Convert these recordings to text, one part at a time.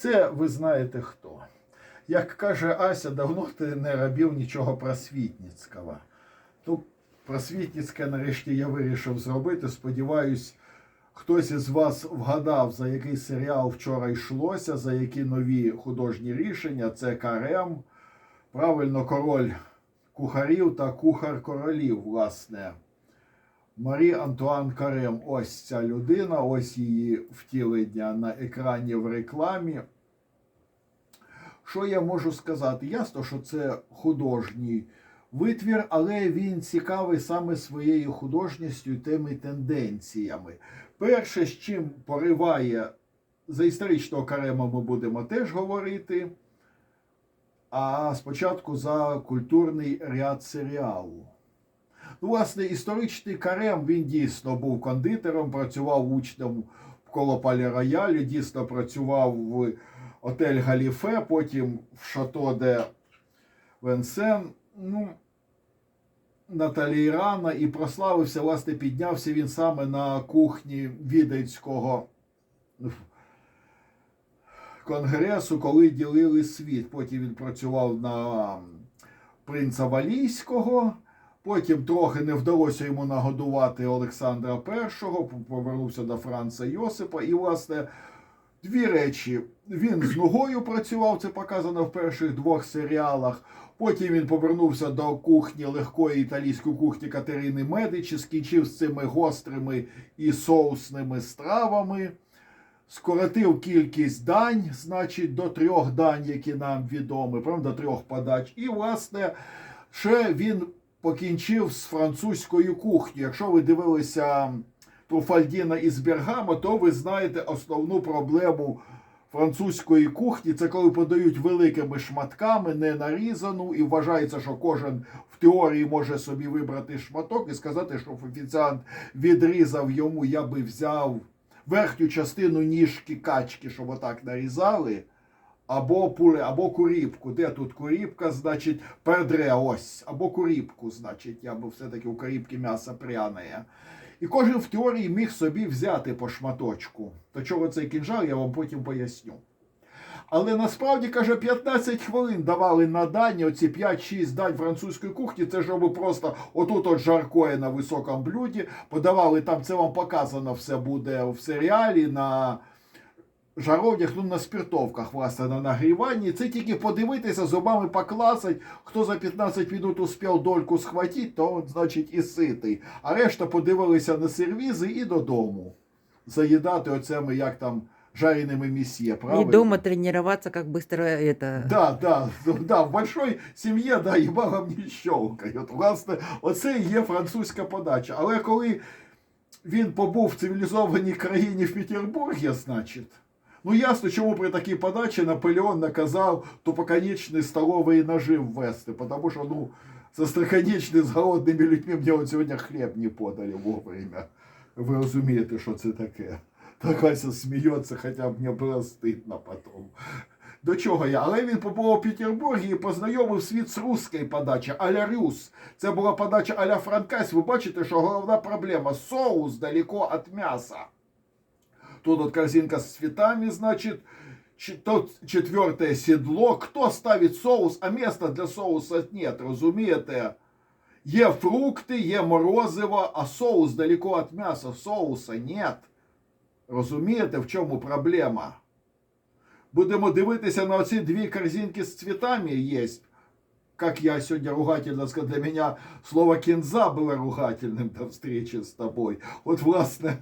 Це ви знаєте хто. Як каже Ася, давно ти не робив нічого просвітницького. То просвітницьке нарешті я вирішив зробити. Сподіваюсь, хтось із вас вгадав, за який серіал вчора йшлося, за які нові художні рішення. Це Карем. Правильно, король кухарів та кухар королів, власне. Марі Антуан Карем. Ось ця людина, ось її втілення на екрані в рекламі. Що я можу сказати? Ясно, що це художній витвір, але він цікавий саме своєю художністю тими тенденціями. Перше, з чим пориває за історичного Карема, ми будемо теж говорити. А спочатку за культурний ряд серіалу. Власне, історичний Карем він дійсно був кондитером, працював учнем коло Палі Роялю, дійсно працював в отель Галіфе, потім в Шато де Венсен. Ну, Наталі Рана і прославився, власне, піднявся він саме на кухні віденського конгресу, коли ділили світ. Потім він працював на принца Валійського. Потім трохи не вдалося йому нагодувати Олександра І, повернувся до Франца Йосипа. І, власне, дві речі. Він з ногою працював, це показано в перших двох серіалах. Потім він повернувся до кухні легкої італійської кухні Катерини Медичі, скінчив з цими гострими і соусними стравами, скоротив кількість дань, значить, до трьох дань, які нам відомі, правда, до трьох подач. І, власне, ще він покінчив з французькою кухнею. Якщо ви дивилися Труфальдіна із Бергамо, то ви знаєте основну проблему французької кухні. Це коли подають великими шматками, не нарізану, і вважається, що кожен в теорії може собі вибрати шматок і сказати, що офіціант відрізав йому, я би взяв верхню частину ніжки качки, щоб отак нарізали. Або пуле, або куріпку. Де тут куріпка, значить, пердре, ось. Або куріпку, значить, я би все-таки у куріпки м'ясо пряне. І кожен в теорії міг собі взяти по шматочку. До чого цей кінжал, я вам потім поясню. Але насправді, каже, 15 хвилин давали на дані, оці 5-6 дань французької кухні, це щоб просто отут от жаркое на високому блюді, подавали там, це вам показано все буде в серіалі, на жаровнях, ну на спиртовках, власне, на нагріванні. Це тільки подивитися, зубами покласить, хто за 15 минут успів дольку схватити, то, значить, і ситий. А решта подивилися на сервізи і додому. Заїдати оцими, як там, жареними місьє, И правильно? дома тренироваться, как быстро это... Да, да, да, в большой сім'ї, да, і бабам не щелкає. Власне, оце і є французька подача. Але коли він побув в цивілізованій країні в Петербургі, значить, ну ясно, чому при такій подачі Наполеон наказав тупоконечний столовий ножи ввести, тому що, ну, со строконечний з голодними людьми мені от сьогодні хліб не подали вовремя. Ви розумієте, що це таке. Так Ася сміється, хоча б мені було стидно потім. До чого я? Але він побув у Петербургі і познайомив світ з руської подачі, а-ля Рюс. Це була подача а-ля Франкась. Ви бачите, що головна проблема соус далеко від м'яса. Тут от корзинка с цветами, значит, Ч- Тут четвертое седло. Кто ставит соус, а места для соуса нет, розумієте? Є фрукти, є морозиво, а соус далеко від м'яса. Соуса нет. Розумієте, в чому проблема? Будемо дивитися на оці дві корзинки з цветами есть. Как я сегодня ругательно сказал, для меня слово кінза було ругательним до встречи з тобою. От, власне,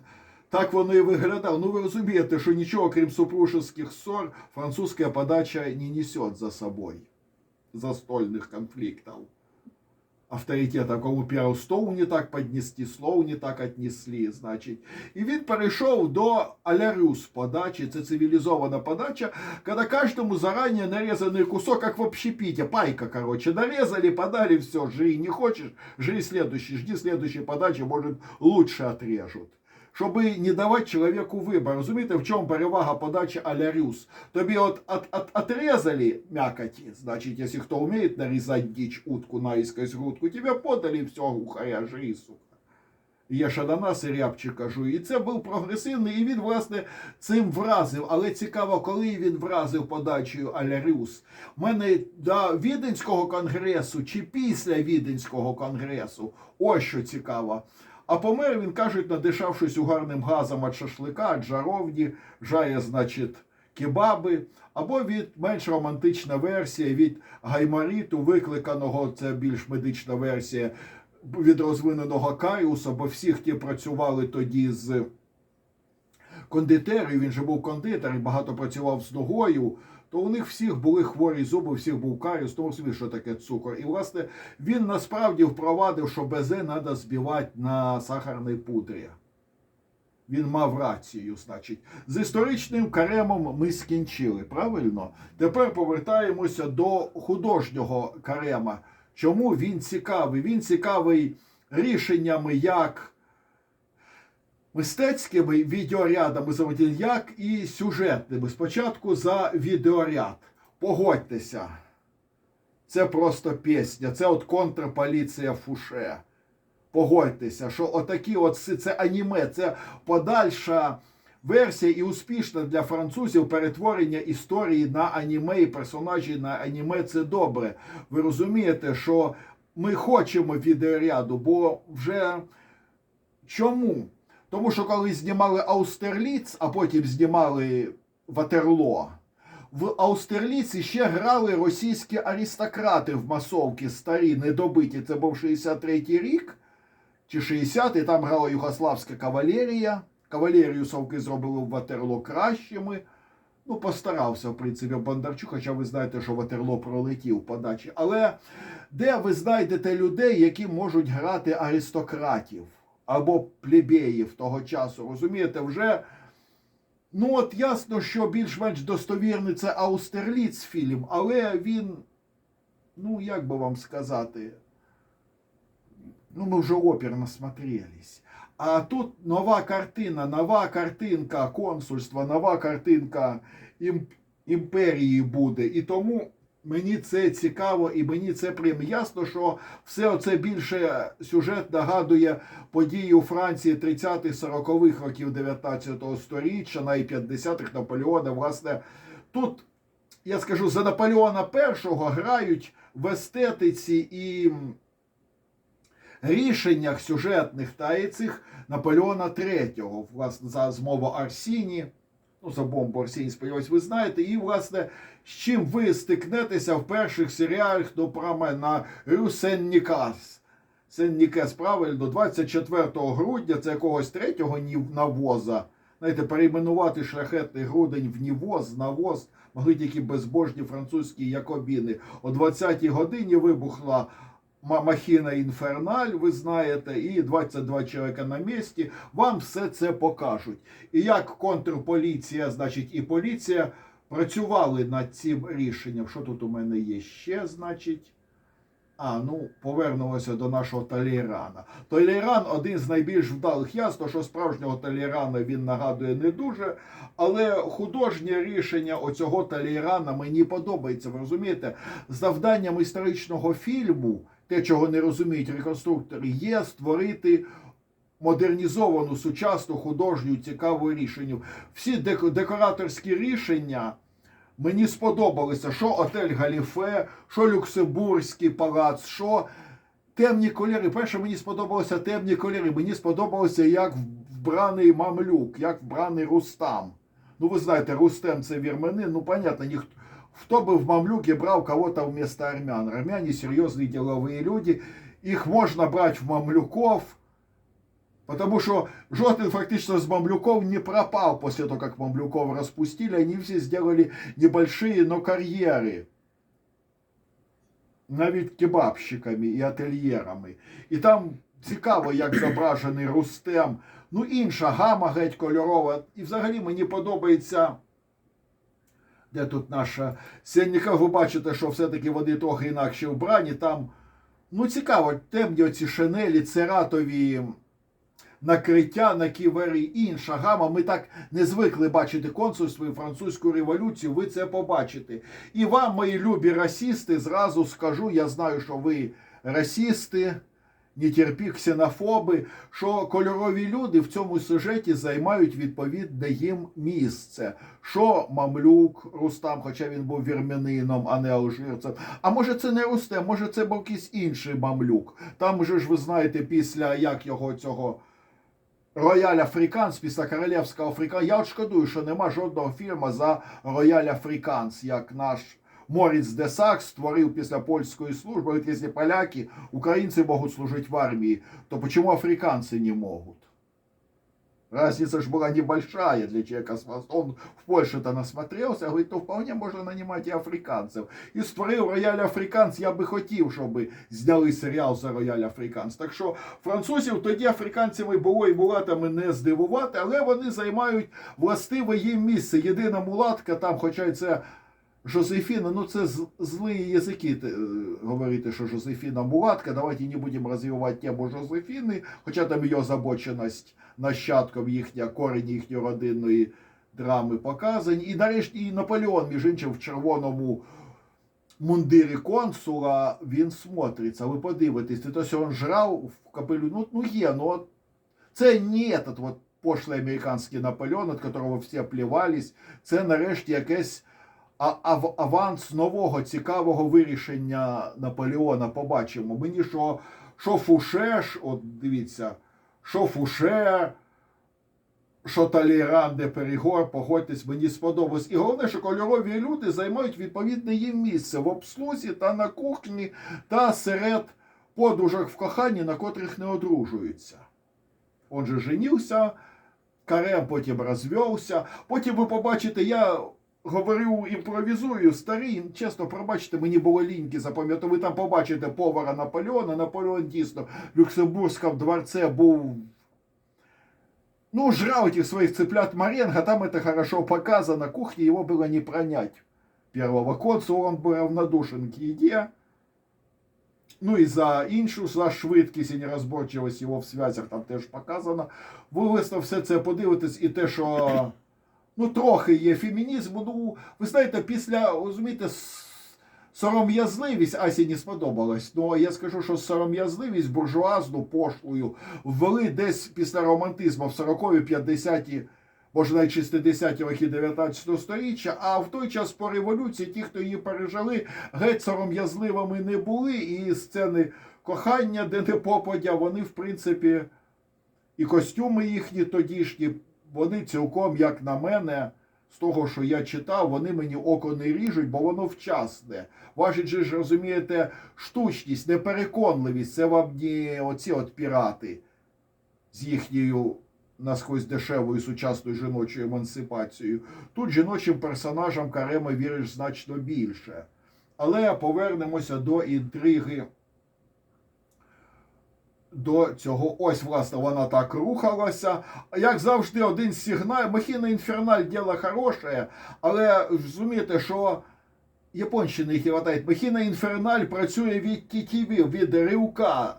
так воно і виглядало. Ну, ви розумієте, що нічого, крім супружеских ссор, французька подача не несет за собою застольних конфліктів. Авторитета, кому первый стол не так поднести, слов не так отнесли, значить. І він перейшов до алярюс подачі, це цивілізована подача, когда каждому заранее нарезанный кусок, как в общепите, пайка, короче, нарезали, подали, все, жри, не хочешь, жри следующий, жди следующей подачи, может, лучше отрежут. Щоб не давати чоловіку вибір. Розумієте, в чому перевага подачі а-ля рюс? Тобі от, от, от, отрезали мякоті, значить, якщо хто вміє нарізати дичь, утку, наискось грудку, тебе подали все, ухаря, жри, сука. Є нас і Рябчик кажу. І це був прогресивний, і він, власне, цим вразив. Але цікаво, коли він вразив подачею Аля Рюс. У мене до Віденського конгресу чи після Віденського конгресу. Ось що цікаво. А помер він, кажуть, надишавшись угарним газом від шашлика, від жаровні, жає, значить, кебаби, або від менш романтична версія від гаймаріту, викликаного, це більш медична версія, від розвиненого Каріуса, бо всі, хто працювали тоді з кондитерів, він же був кондитер і багато працював з ногою, то у них всіх були хворі зуби, всіх був каріус, тому собі, що таке цукор. І, власне, він насправді впровадив, що безе треба збивати на сахарній пудрі. Він мав рацію, значить. З історичним каремом ми скінчили, правильно? Тепер повертаємося до художнього карема. Чому він цікавий? Він цікавий рішеннями як мистецькими відеорядами, заводів, як і сюжетними. Спочатку за відеоряд. Погодьтеся. Це просто пісня, це от контрполіція Фуше. Погодьтеся, що отакі от це аніме, це подальша версія і успішна для французів перетворення історії на аніме і персонажі на аніме це добре. Ви розумієте, що ми хочемо відеоряду, бо вже чому? Тому що коли знімали Аустерліц, а потім знімали Ватерло, в Аустерліці ще грали російські аристократи в масовки старі, недобиті. Це був 63-й рік чи 60-й, там грала югославська кавалерія. Кавалерію совки зробили в Ватерло кращими. Ну, постарався, в принципі, Бондарчук, хоча ви знаєте, що Ватерло пролетів подачі. Але де ви знайдете людей, які можуть грати аристократів або плебеїв того часу? Розумієте, вже. Ну, от ясно, що більш-менш достовірний це Аустерліц фільм, але він, ну, як би вам сказати, ну, ми вже опір насмотрелись. А тут нова картина, нова картинка консульства, нова картинка ім, імперії буде. І тому мені це цікаво і мені це приємно. Ясно, що все оце більше сюжет нагадує події у Франції 30-40-х років 19-го століття, навіть 50-х Наполеона. Власне, тут я скажу за Наполеона І грають в естетиці і рішеннях сюжетних та і цих Наполеона III, власне, за змову Арсіні, ну, за бомбу Арсіні, сподіваюсь, ви знаєте, і, власне, з чим ви стикнетеся в перших серіалах, ну, про на Рю Сен-Нікас. Сен-Нікес, правильно, 24 грудня, це якогось третього навоза. Знаєте, перейменувати шляхетний грудень в нівоз, навоз могли тільки безбожні французькі якобіни. О 20-й годині вибухла махіна інферналь, ви знаєте, і 22 чоловіка на місці. Вам все це покажуть. І як контрполіція, значить, і поліція працювали над цим рішенням. Що тут у мене є ще, значить? А, ну, повернулося до нашого Талейрана. Талейран один з найбільш вдалих. Ясно, що справжнього Талейрана він нагадує не дуже, але художнє рішення оцього Талейрана мені подобається. Ви розумієте? Завданням історичного фільму, те, чого не розуміють реконструктори, є створити модернізовану сучасну художню цікаву рішення. Всі декораторські рішення. Мені сподобалося, що отель Галіфе, що Люксембурзький палац, що темні кольори. Перше, мені сподобалося темні кольори. Мені сподобалося, як вбраний мамлюк, як вбраний Рустам. Ну, ви знаєте, Рустем це вірменин, ну, понятно, ніхто. Хто бы в мамлюке брал кого-то вместо армян? Армяне серьезные деловые люди. Их можно брать в мамлюков, потому что Жотин фактически с мамлюков не пропал после того, как мамлюков распустили. Они все сделали небольшие, но карьеры. Навіть кебабщиками і ательєрами. І там цікаво, як зображений Рустем. Ну, інша гама геть кольорова. І взагалі мені подобається. Де тут наша Сенніка, ви бачите, що все-таки вони трохи інакше вбрані. Там, ну, цікаво, темні оці шинелі, цератові накриття на ківері, інша гама. Ми так не звикли бачити консульство і французьку революцію. Ви це побачите. І вам, мої любі расісти, зразу скажу, я знаю, що ви расісти. Нетерпі ксенофоби, що кольорові люди в цьому сюжеті займають відповідне їм місце. Що Мамлюк Рустам, хоча він був вірмянином, а не алжирцем. А може це не Рустем, може це був якийсь інший Мамлюк. Там же ж ви знаєте, після як його цього. Рояль Африканс після королівського Африканс. Я от шкодую, що нема жодного фільму за Рояль Африканс, як наш Моріц Десак створив після польської служби. Говорить, якщо поляки, українці можуть служити в армії, то чому африканці не можуть? Разница же была небольшая для человека. Он в Польше-то насмотрелся, говорит, то вполне можно нанимать и африканцев. І створив Рояль Африканс, я би хотів, щоб зняли серіал за Рояль Африканс. Так що французів тоді африканцями було і мулатами не здивувати, але вони займають властиве їм місце. Єдина мулатка там, хоча це Жозефіна, ну це з- злі язики е, говорити, що Жозефіна мулатка. Давайте не будемо розвивати тему Жозефіни, хоча там її озабоченість нащадком їхня, корені їхньої родинної драми показані. І нарешті і Наполеон, між іншим, в червоному мундирі консула він смотриться. Ви подивитесь, то, що він жрав в капелю. Ну, ну є, ну от це не этот вот пошлий американський Наполеон, від которого всі плівались. Це нарешті якесь аванс нового цікавого вирішення Наполеона. Побачимо. Мені що, що Фушеш, от дивіться, що Фуше, що Талейран де Перегор, погодьтесь, мені сподобалось. І головне, що кольорові люди займають відповідне їм місце в обслузі та на кухні, та серед подружок в коханні, на котрих не одружуються. Он же женився, Карем потім розвівся. Потім ви побачите, я говорю, імпровізую, старий, чесно, пробачте, мені було ліньки запам'ятати. Ви там побачите повара Наполеона. Наполеон дійсно в Люксембурзькому дворце був. Ну, жрал этих своих цыплят Маренго, там это хорошо показано. Кухне его было не пронять. Первого консула он был равнодушен к еде. Ну і за іншу, за швидкість і нерозборчивість його в зв'язях там теж показано. Ви висно все це подивитесь і те, що ну, трохи є фемінізму. Ну, ви знаєте, після, розумієте, сором'язливість Асі не сподобалась. Ну, я скажу, що сором'язливість буржуазну пошлою ввели десь після романтизму в 40-ві, 50-ті, може навіть 60-ті роки 19 століття, а в той час по революції ті, хто її пережили, геть сором'язливими не були, і сцени кохання, де не попадя, вони, в принципі, і костюми їхні тодішні, вони цілком, як на мене, з того, що я читав, вони мені око не ріжуть, бо воно вчасне. Важить ж, розумієте, штучність, непереконливість, це вам не оці от пірати з їхньою насквозь дешевою сучасною жіночою емансипацією. Тут жіночим персонажам Карема віриш значно більше. Але повернемося до інтриги. До цього, ось, власне, вона так рухалася. Як завжди, один сигнал. Махіна інферналь діло хороше, але розумієте, що Японщини не хватає. Махіна інферналь працює від ТТВ, від Рюка.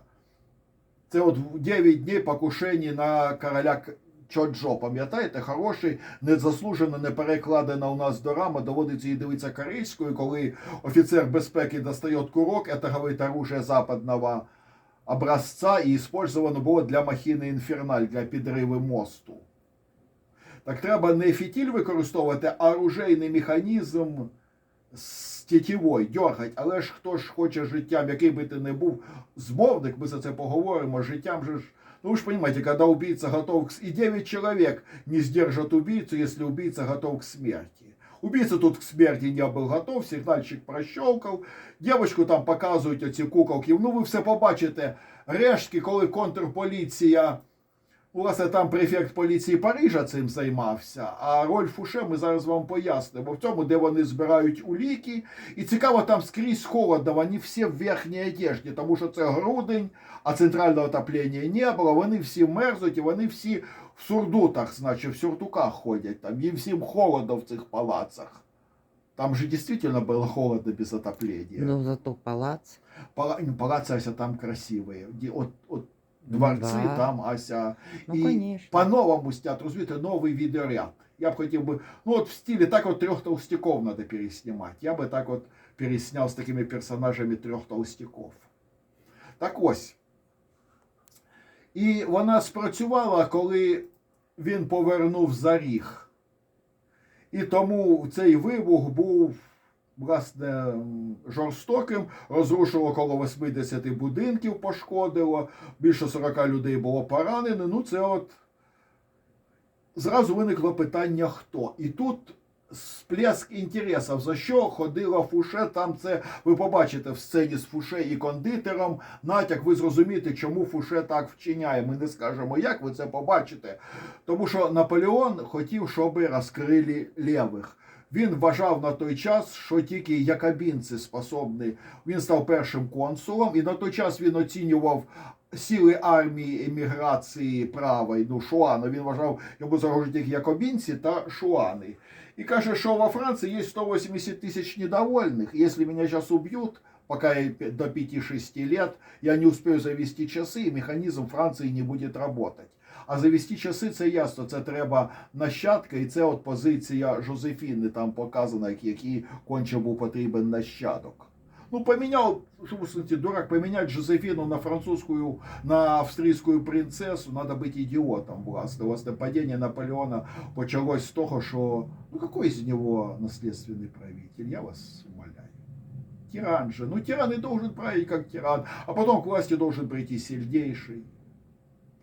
Це от 9 днів покушені на короля Чоджо. Пам'ятаєте, хороший, незаслужено не перекладена у нас дорама, доводиться її дивитися корейською, коли офіцер безпеки достає курок, це, говорить, оружие западного образца і использовано було для махіни інферналь, для підриву мосту. Так треба не фітіль використовувати, а оружейний механізм з тітєвою, дьоргать. Але ж хто ж хоче життям, який би ти не був змовник, ми за це поговоримо, життям же ж. Ну, вы же понимаете, когда убийца готов к... И 9 человек не сдержат убийцу, если убийца готов к смерти. Убийца тут к смерти не был готов, сигнальчик прощелкав. Дівочку там показують оці куколки. Ну, ви все побачите. Рештки, коли контрполіція Власне, там префект поліції Парижа цим займався, а роль Фуше ми зараз вам пояснимо. В цьому, де вони збирають уліки. І цікаво, там скрізь холодно, вони всі в верхній одежді, тому що це грудень, а центрального отоплення не було. Вони всі мерзнуть, і вони всі в сурдутах, значить, в сюртуках ходять. Там їм всім холодно в цих палацах. Там же дійсно було холодно без отоплення. Ну, зато палац. Пала... Палацы там красивые. Ді- От, от Ну дворцы да. там Ася. Ну, і конечно. по-новому снят, розумієте, новий відеоряд. Я б хотів би, ну от в стилі так от трьох толстяков надо переснімати. Я би так от пересняв з такими персонажами трьох толстяков. Так ось. І вона спрацювала, коли він повернув за ріг. І тому цей вибух був власне жорстоким, розрушило около 80 будинків, пошкодило, більше 40 людей було поранено. Ну, це от зразу виникло питання, хто. І тут сплеск інтересів, за що ходила Фуше, там це ви побачите в сцені з Фуше і кондитером. Натяк, ви зрозумієте, чому Фуше так вчиняє. Ми не скажемо, як ви це побачите. Тому що Наполеон хотів, щоб розкрили лівих. Він вважав на той час, що тільки якобінці способні. Він став першим консулом, і на той час він оцінював сили армії еміграції правої, ну шуана. Він вважав, йому загрожують тільки якобінці та шуани. І каже, що во Франції є 180 тисяч недовольних. Якщо мене зараз уб'ють, пока я пи- до 5-6 лет, я не успею завести часи, і механізм Франції не буде работать. А завести часи це ясно, це треба нащадка, і це от позиція Жозефіни там показана, як- який конче був потрібен нащадок. Ну, поміняв, що ви смысле, дурак, поміняти Жозефіну на французьку, на австрійську принцесу, треба бути ідіотом, власне. Власне, падіння Наполеона почалось з того, що, ну, какой з нього наследственний правитель, я вас умоляю. Тиран же. Ну, тиран и должен править как тиран, а потом к власти должен прийти сильнейший.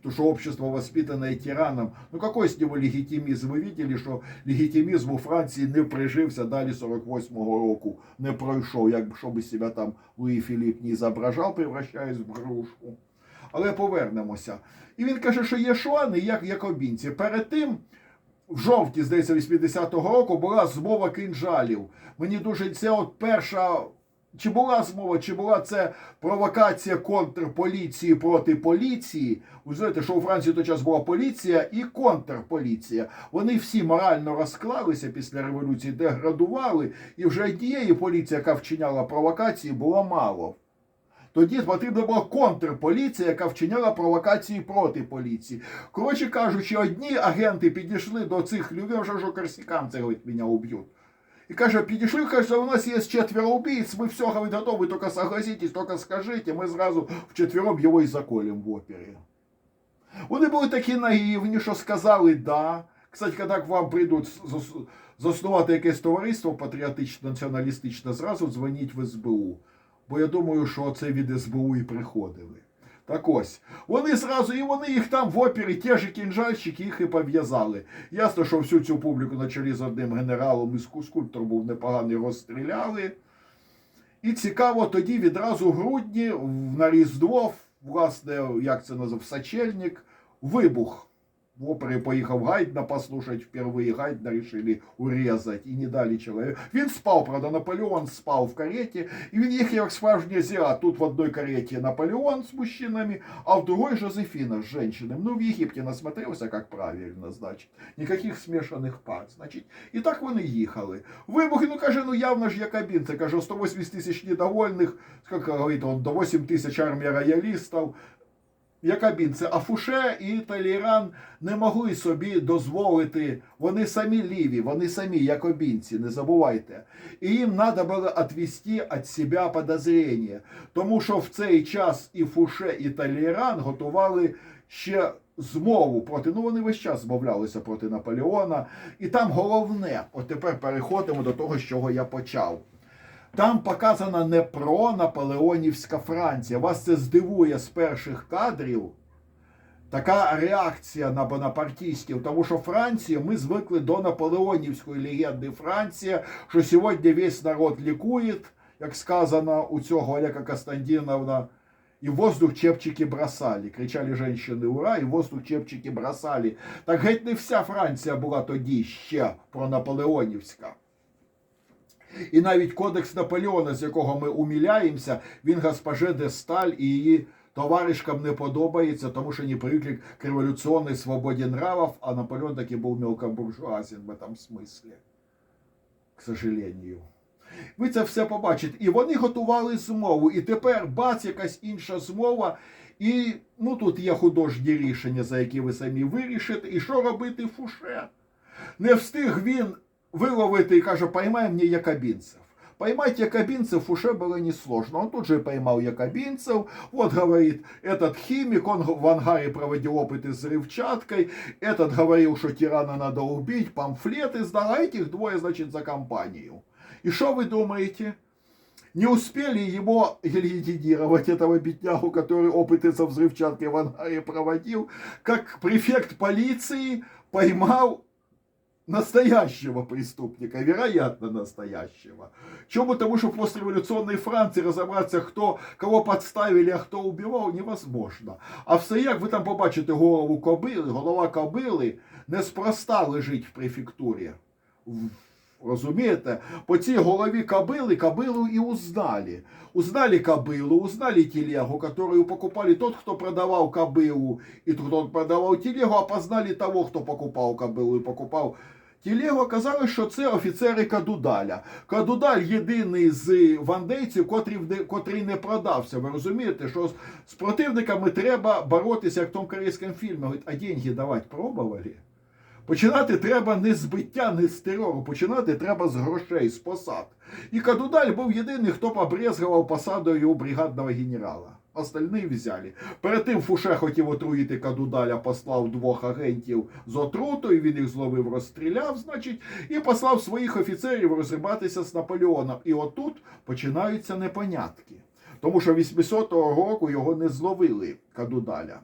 Потому что общество, воспитанное тираном, ну какой с него легитимизм? Вы видели, що легітимізм у Франції не прижився далі 48-го року, не пройшов, як щоб себе там Луї Філіп не зображав, превращаясь в грушку. Але повернемося. І він каже, що є шуани, як якобінці. Перед тим, в жовтні, здається, 80-го року була змова кинжалів. Мені дуже це от перша. Чи була змова, чи була це провокація контрполіції проти поліції? Ви знаєте, що у Франції той час була поліція і контрполіція. Вони всі морально розклалися після революції, деградували, і вже однієї поліції, яка вчиняла провокації, було мало. Тоді потрібна була контрполіція, яка вчиняла провокації проти поліції. Коротше кажучи, одні агенти підійшли до цих людей, що корсикам це говорить, мене уб'ють. И каже, підійшли, каже, у нас есть четверо убийц, мы все, говорит, готовы, только согласитесь, только скажите, ми зразу вчетвером його і заколем в опері. Вони були такі наївні, що сказали да. Кстати, коли к вам прийдуть заснувати якесь товариство патріотичне, націоналістичне, зразу дзвоніть в СБУ. Бо я думаю, що це від СБУ і приходили. Так ось, вони зразу, і вони їх там в опері, ті ж кінжальщики, їх і пов'язали. Ясно, що всю цю публіку на чолі з одним генералом і ску- скульптор був непоганий, розстріляли. І цікаво, тоді відразу в грудні, на Різдво, власне, як це назив, Сачельник, вибух. В опері поїхав Гайдна послушать впервые. Гайдна решили урезать і не дали чоловіку. Він спав, правда, Наполеон спав в кареті, і він їхав як справжній азіат. Тут в одній кареті Наполеон з мужчинами, а в другой Жозефіна з женщинами. Ну, в Єгипті насмотрелся, як правильно, значить. Ніяких смішаних пар, значить. І так вони їхали. Вибух, ну каже, ну явно ж якобін. Це каже, 180 тисяч недовольних, як говорить он, до 8 тисяч армія роялістів. Якобінці, а Фуше і Таліран не могли собі дозволити, вони самі ліві, вони самі якобінці, не забувайте. І їм треба було відвести від себе подозріння. Тому що в цей час і Фуше, і Таліран готували ще змову проти, ну вони весь час змовлялися проти Наполеона. І там головне, от тепер переходимо до того, з чого я почав. Там показана не про Наполеонівська Франція. Вас це здивує з перших кадрів. Така реакція на бонапартістів, тому що Франція, ми звикли до наполеонівської легенди Франція, що сьогодні весь народ лікує, як сказано у цього Олега Костандіновна, і воздух чепчики бросали. Кричали женщини ура, і воздух чепчики бросали. Так геть не вся Франція була тоді ще про Наполеонівська. І навіть кодекс Наполеона, з якого ми уміляємося, він госпоже де Сталь і її товаришкам не подобається, тому що не привикли к революційній свободі нравов, а Наполеон таки був мелкобуржуазен в этом смислі. К сожалению. Ви це все побачите. І вони готували змову. І тепер бац, якась інша змова. І ну тут є художні рішення, за які ви самі вирішите. І що робити Фуше? Не встиг він виловити і каже, поймай мені якобінців. Поймать якобинцев уже было несложно. Он тут же поймал якобинцев. Вот, говорит, этот химик, он в ангаре проводил опыты с взрывчаткой. Этот говорил, что тирана надо убить, памфлеты сдал, а этих двое, значит, за компанию. И что вы думаете? Не успели его гильотинировать, этого беднягу, который опыты со взрывчаткой в ангаре проводил, как префект полиции поймал настоящего преступника, вероятно, настоящего. Чему? Потому что после революционной Франции разобраться, кто, кого подставили, а хто убивав, невозможно. А все як ви там побачите голову кобили, голова кобили неспроста лежить в префектурі. В- Розумієте? По цій голові кобили, кобилу і узнали. Узнали кобылу, узнали телегу, которую покупали тот, кто продавал кобылу, и тот, кто продавал телегу, опознали того, кто покупал кобылу і покупав телегу. Оказалось, що це офіцери Кадудаля. Кадудаль єдиний з вандейців, котрий, не продався. Ви розумієте, що з, противниками треба боротися, як в тому корейському фільмі. Говорить, а деньги давати пробували? Починати треба не з биття, не з терору. Починати треба з грошей, з посад. І Кадудаль був єдиний, хто побрезгував посадою бригадного генерала. Остальні взяли. Перед тим Фуше хотів отруїти Кадудаля, послав двох агентів з отрутою, він їх зловив, розстріляв, значить, і послав своїх офіцерів розриматися з Наполеоном. І отут починаються непонятки. Тому що 800-го року його не зловили Кадудаля.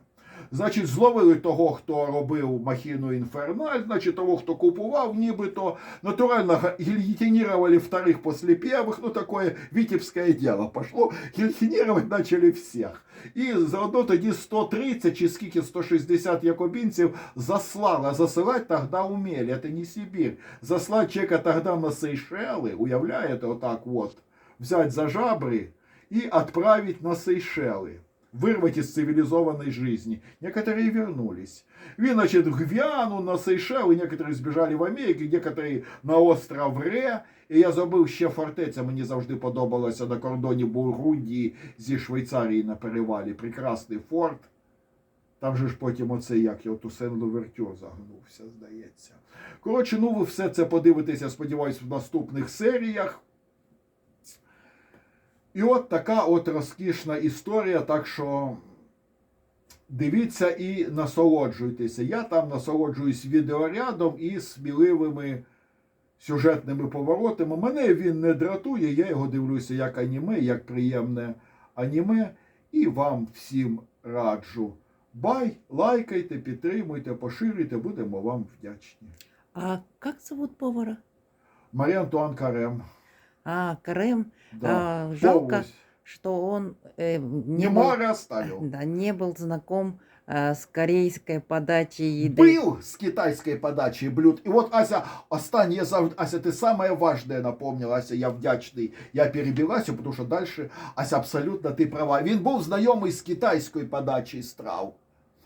Значить, зловили того, хто робив махіну інферналь, значить, того, хто купував, нібито. Натурально га- гильотинировали вторых после первых, ну такое витебское дело пошло. Гильотинировать начали всіх. І заодно тоді 130 чи скільки 160 якобінців заслали. А засилати тоді умели, це не Сибір. Заслать чека тоді на Сейшели, уявляєте, отак от, взять за жабри и отправить на Сейшелы вырвать из цивилизованной жизни. Некоторые вернулись. Він, значит, в Гвиану, на Сейшели, некоторые сбежали в Америку, некоторые на остров Ре. І я забув ще фортеця, мені завжди подобалося на кордоні Бургундії зі Швейцарії на перевалі. Прекрасний форт. Там же ж потім оцей, як його Тусен Лувертюр загнувся, здається. Коротше, ну ви все це подивитеся, сподіваюсь, в наступних серіях. І от така от розкішна історія, так що дивіться і насолоджуйтеся. Я там насолоджуюсь відеорядом і сміливими сюжетними поворотами. Мене він не дратує, я його дивлюся як аніме, як приємне аніме. І вам всім раджу. Бай, лайкайте, підтримуйте, поширюйте, будемо вам вдячні. А как зовут повара? Марія Антуан Карем. А, Карем. Да. А, жалко, Повністю. что он э, не, Не был, море оставив. да, не был знаком э, с корейской подачей еды. Был с китайской подачей блюд. І от Ася, останнє я завжди, Ася, ти самое важное напомнила, Ася, я вдячний. Я перебилася, тому що дальше, Ася, абсолютно ти права. Він був знайомий з китайською подачею страв.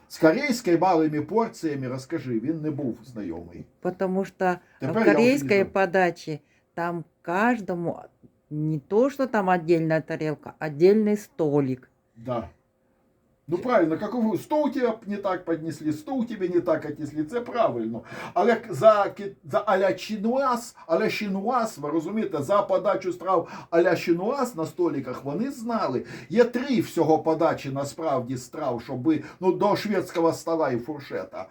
З корейською малими порціями, розкажи, він не був знайомий. Потому что Теперь в я уже не корейской знаю. подаче там каждому не то, что там отдельная тарелка, отдельный столик. Да. Ну правильно, какого сто у тебе не так піднесли, сто у тебе не так отнесли, це правильно. Але за, за аля чинуаз, аля шинуаз, ви розумієте, за подачу страв аля шинуаз на столиках вони знали. Є три всього подачі насправді страв, щоб ну, до шведського стола і фуршета.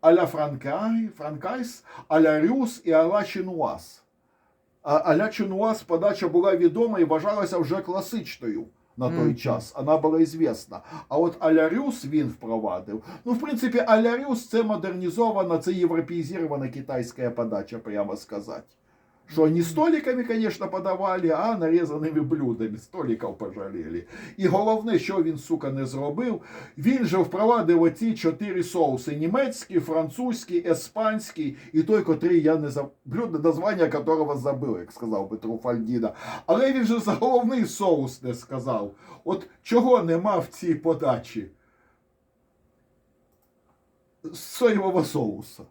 Аля франкай, франкайс, аля рюс і аля чинуаз. А аля чинуаз подача була відома і вважалася вже класичною на той Мгм. час. Вона була звісна. А от алярюс він впровадив. Ну, в принципі, алярюс це модернізована, це європеїзована китайська подача, прямо сказати. Що не столиками, конечно, подавали, а нарізаними блюдами. Столиків пожаліли. І головне, що він, сука, не зробив, він же впровадив оці чотири соуси: німецький, французький, еспанський і той, котрий я не заб... блюдо, названня которого забив, як сказав Петру Фальдіна. Але він же за головний соус не сказав. От чого нема в цій подачі? Соєвого соуса.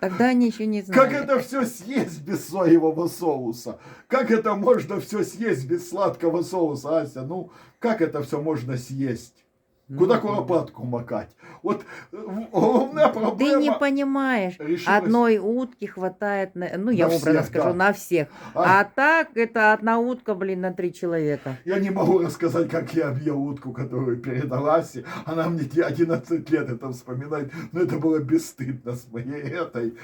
Тогда они еще не знали. Как это все съесть без соевого соуса? Как это можно все съесть без сладкого соуса, Ася? Ну, как это все можно съесть? Ну, Куди куропатку макать? От е, головна Ты проблема. не понимаешь, решилась- одной утки хватает, на, ну я На образно всех, скажу, да. на всех. А, А так это одна утка, блин, на три человека. Я не могу рассказать, как я объел утку, которую передалась. Она мне те 11 лет это вспоминает. Но это было бесстыдно с моей этой.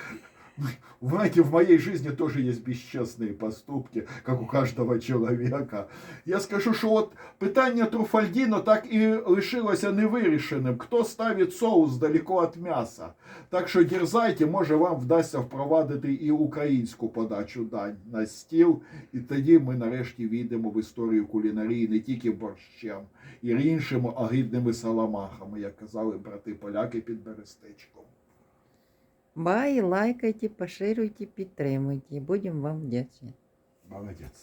Знаете, в моей жизни тоже есть бесчестные поступки, как у каждого человека. Я скажу, що от питання Труфальдіно так і лишилося невирішеним. Хто ставить соус далеко від м'яса? Так що дерзайте, може вам вдасться впровадити і українську подачу дань на стіл, і тоді ми нарешті війдемо в історію кулінарії не тільки борщем, і іншими огидними саламахами, як казали брати поляки під Берестечком. Бай, лайкайте, поширюйте, підтримуйте. Будемо вам вдячні. Молодець.